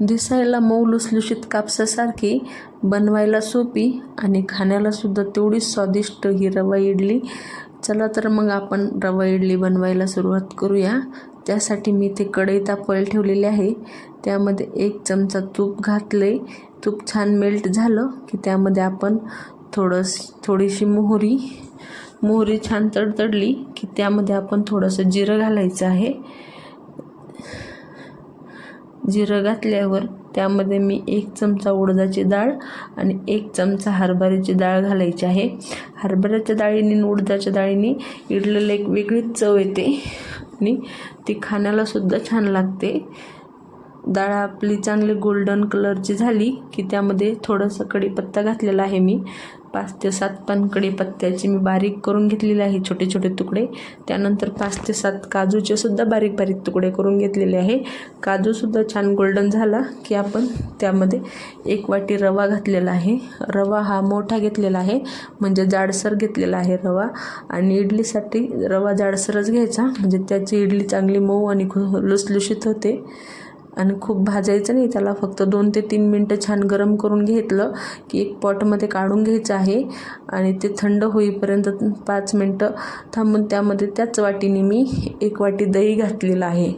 दिसायला मऊ लुसलुशीत कापसासारखी बनवायला सोपी आणि खाण्यालासुद्धा तेवढीच स्वादिष्ट ही रवा इडली. चला तर मग आपण रवा इडली बनवायला सुरुवात करूया. त्यासाठी मी ते कढई तापवायला ठेवलेले आहे. त्यामध्ये एक चमचा तूप घातले. तूप छान मेल्ट झालं की त्यामध्ये आपण थोडस थोडीशी मोहरी मोहरी छान तडतडली की त्यामध्ये आपण थोडंसं जिरं घालायचं आहे. जिरं घातल्यावर त्यामध्ये मी एक चमचा उडदाची डाळ आणि एक चमचा हरभऱ्याची डाळ घालायची आहे. हरभऱ्याच्या डाळीने आणि उडदाच्या डाळीने इडलीला एक वेगळीच चव येते आणि ती खाण्यालासुद्धा छान लागते. डाळ आपली चांगली गोल्डन कलरची झाली की त्यामध्ये थोडंसं कढीपत्ता घातलेला आहे मी. पाच ते सात पान कढीपत्त्याची मी बारीक करून घेतलेले आहे छोटे छोटे तुकडे. त्यानंतर पाच ते सात काजूचे सुद्धा बारीक बारीक तुकडे करून घेतलेले आहे. काजूसुद्धा छान गोल्डन झाला की आपण त्यामध्ये एक वाटी रवा घातलेला आहे. रवा हा मोठा घेतलेला आहे म्हणजे जाडसर घेतलेला आहे रवा. आणि इडलीसाठी रवा जाडसरच घ्यायचा म्हणजे त्याची इडली चांगली मऊ आणि लुसलुशीत होते. आणि खूप भाजायचं नाही. त्याला फक्त दोन ते तीन मिनटं छान गरम करून घेतलं की एक पॉटमध्ये काढून घ्यायचं आहे आणि ते थंड होईपर्यंत पाच मिनटं थांबून त्यामध्ये त्याच वाटीने मी एक वाटी दही घातलेलं आहे.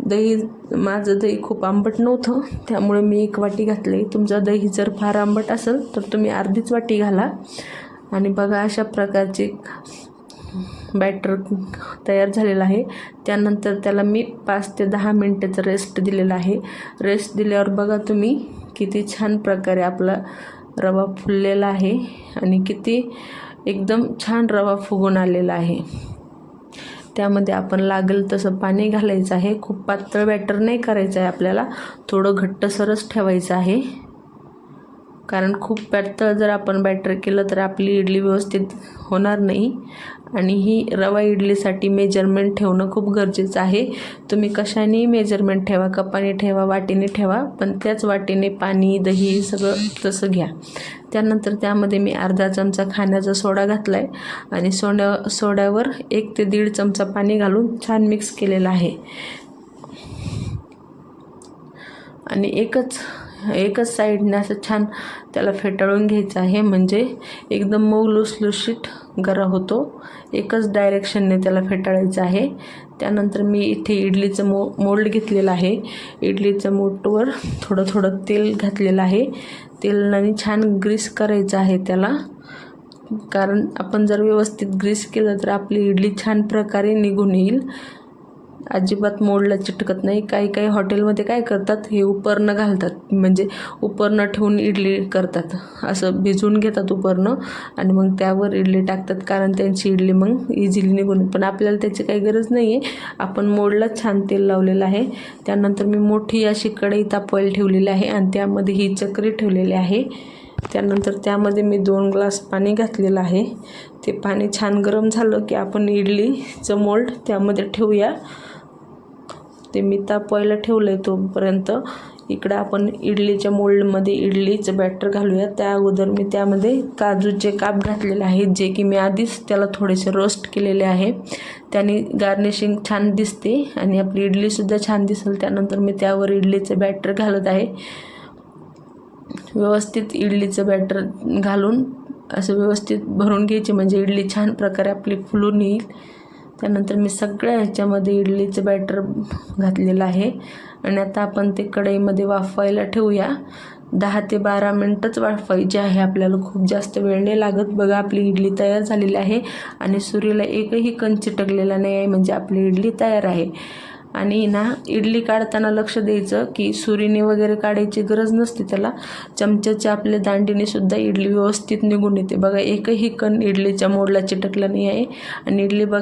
दही माझं दही खूप आंबट नव्हतं त्यामुळे मी एक वाटी घातली. तुमचं दही जर फार आंबट असेल तर तुम्ही अर्धीच वाटी घाला. आणि बघा अशा प्रकारचे बॅटर तयार झालेलं आहे. त्यानंतर त्याला मी पाच ते दहा मिनटाचं रेस्ट दिलेला आहे. रेस्ट दिल्यावर बघा तुम्ही किती छान प्रकारे आपला रवा फुललेला आहे आणि किती एकदम छान रवा फुगून आलेला आहे. त्यामध्ये आपण लागेल तसं पाणी घालायचं आहे. खूप पातळ बॅटर नाही करायचं आहे आपल्याला. थोडं घट्टसरच ठेवायचं आहे. कारण खूप पातळ जर आपण बॅटर केलं तर आपली इडली व्यवस्थित होणार नाही. आणि ही रवा इडलीसाठी मेजरमेंट ठेवणं खूप गरजेचं आहे. तुम्ही कशानेही मेजरमेंट ठेवा कपाने ठेवा वाटीने ठेवा पण त्याच वाटीने पाणी दही सगळं तसं घ्या. त्यानंतर त्यामध्ये मी अर्धा चमचा खाण्याचा सोडा घातला आहे आणि सोड्या सोड्यावर एक ते दीड चमचा पाणी घालून छान मिक्स केलेलं आहे. आणि एकच एकच साईडने असं छान त्याला फेटाळून घ्यायचं आहे. म्हणजे एकदम मऊ लुसलुशीत गरा होतो. एकच डायरेक्शनने त्याला फेटाळायचं आहे. त्यानंतर मी इथे इडलीचं मो मोल्ड घेतलेलं आहे. इडलीचं मोठवर थोडं थोडं तेल घातलेलं आहे. तेलाने छान ग्रीस करायचं आहे त्याला. कारण आपण जर व्यवस्थित ग्रीस केलं तर आपली इडली छान प्रकारे निघून येईल. अजिबात मोडला चिटकत नाही. काही काही हॉटेलमध्ये काय करतात हे उपरणं घालतात. म्हणजे उपरणं ठेवून इडली करतात. असं भिजवून घेतात उपरणं आणि मग त्यावर इडली टाकतात कारण त्यांची इडली मग इझिली निघून पण आपल्याला त्याची काही गरज नाही आहे आपण मोडलाच छान तेल लावलेलं आहे. त्यानंतर मी मोठी अशी कढई तापवायला ठेवलेली आहे आणि त्यामध्ये ही चक्री ठेवलेली आहे. त्यानंतर त्यामध्ये मी दोन ग्लास पाणी घातलेलं आहे. ते पाणी छान गरम झालं की आपण इडलीचं मोल्ड त्यामध्ये ठेवूया. ते मी तापवायला ठेवलं आहे तोपर्यंत. इकडं आपण इडलीच्या मोल्डमध्ये इडलीचं बॅटर घालूया. त्या अगोदर मी त्यामध्ये काजूचे काप घातलेले आहेत जे की मी आधीच त्याला थोडेसे रोस्ट केलेले आहे. त्याने गार्निशिंग छान दिसते आणि आपली इडलीसुद्धा छान दिसेल. त्यानंतर मी त्यावर इडलीचं बॅटर घालत आहे. व्यवस्थित इडलीचं बॅटर घालून असं व्यवस्थित भरून घ्यायची म्हणजे इडली छान प्रकारे आपली फुलून येईल. त्यानंतर मी सगळ्या ह्याच्यामध्ये इडलीचं बॅटर घातलेलं आहे. आणि आता आपण ते कढईमध्ये वाफवायला ठेवूया. दहा ते बारा मिनटंच वाफवायची आहे. आपल्याला खूप जास्त वेळ नाही लागत. बघा आपली इडली तयार झालेली आहे. आणि सूर्यला एकही कण चिटकलेला नाही आहे. म्हणजे आपली इडली तयार आहे. आणि ना इडली काढताना लक्ष द्यायचं की सुरीने वगैरे काढायची गरज नसते त्याला. चमच्याच्या आपल्या दांडीने सुद्धा इडली व्यवस्थित निघून येते. बघा एकही कण इडलीच्या मोडला चिटकला नाही आहे. आणि इडली बघ